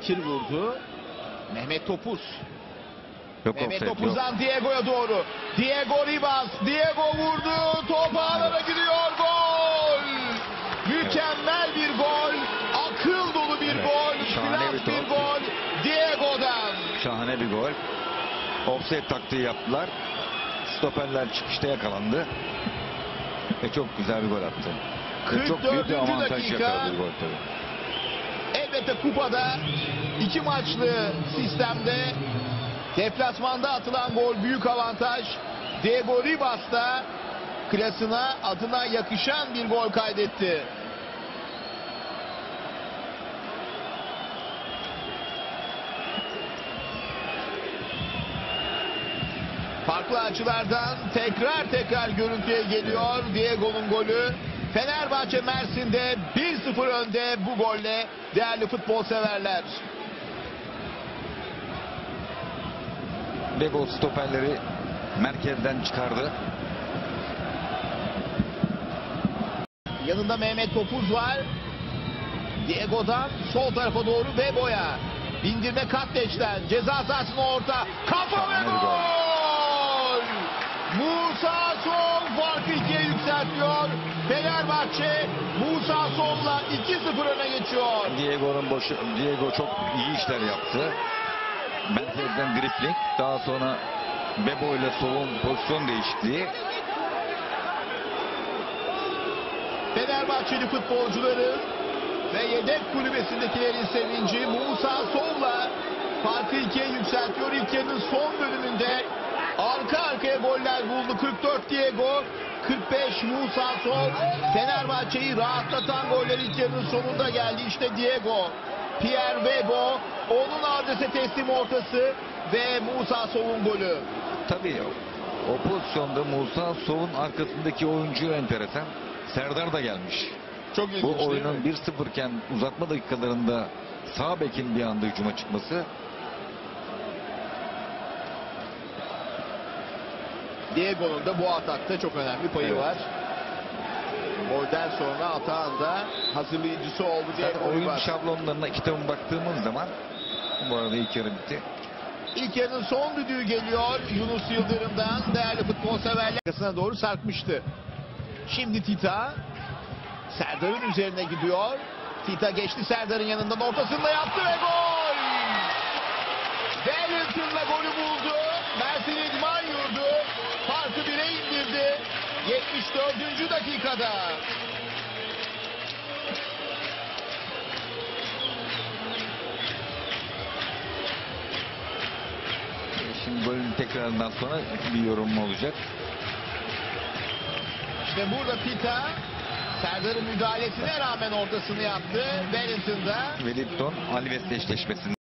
Bekir vurdu. Mehmet Topuz. Yok Mehmet. Topuz'dan Diego'ya doğru. Diego Ribas. Diego vurdu. Top ağlara gidiyor. Gol. Mükemmel bir gol. Akıl dolu bir Evet, gol. şahane bir bir gol. Diego'dan. Şahane bir gol. Offside taktiği yaptılar. Stoperler çıkışta yakalandı. Ve çok güzel bir gol attı. Ve çok büyük bir 44. avantaj dakika. yakaladı gol tabii. Elbette kupada iki maçlı sistemde deplasmanda atılan gol büyük avantaj. Diego Ribas da klasına adına yakışan bir gol kaydetti. Farklı açılardan tekrar tekrar görüntüye geliyor Diego'nun golü. Fenerbahçe Mersin'de 1-0 önde bu golle değerli futbol severler. Bebo stoperleri merkezden çıkardı. Yanında Mehmet Topuz var. Diego'dan sol tarafa doğru Bebo'ya. Bindirme Katteç'ten ceza sahasına orta. Kafa ve gol! Musa Sol farkı ikiye yükseltiyor. Fenerbahçe Musa Sol'la 2-0 öne geçiyor. Diego'nun boşu, Diego çok iyi işler yaptı. Merkezden dripling, daha sonra Bebo ile solun pozisyon değişikliği. Fenerbahçeli futbolcuların ve yedek kulübesindekilerin sevinci Musa Sol'la farkı ikiye yükseltiyor. İlk yarının son bölümünde arka arkaya goller buldu. 44 Diego, 45 Musa Sol. Fenerbahçe'yi rahatlatan goller ilk yarının sonunda geldi. İşte Diego, Pierre Bebo, onun adrese teslim ortası ve Musa Sol'un golü. Tabii o, o pozisyonda Musa Sov'un arkasındaki oyuncu enteresan. Serdar da gelmiş. Çok ilginç Bu oyunun 1-0 iken uzatma dakikalarında sağ bekin bir anda hücuma çıkması Diego'nun da bu atakta çok önemli payı Evet. var. Golden sonra atağın da hazırlayıcısı oldu zaten Diego oyun Ribas. şablonlarına iki takım baktığımız zaman bu arada ilk yarı bitti. İlk yarının son düdüğü geliyor Yunus Yıldırım'dan değerli futbol severler doğru sarkmıştı. Şimdi Tita Serdar'ın üzerine gidiyor. Tita geçti Serdar'ın yanından ortasında yaptı ve gol! Wellington'la golü buldu. Mersin İdman Yurdu. 74. dakikada. Şimdi golün tekrarından sonra bir yorum olacak. İşte burada Tita Serdar'ın müdahalesine rağmen ortasını yaptı. Wellington'da Wellington Alves'le eşleşmesinde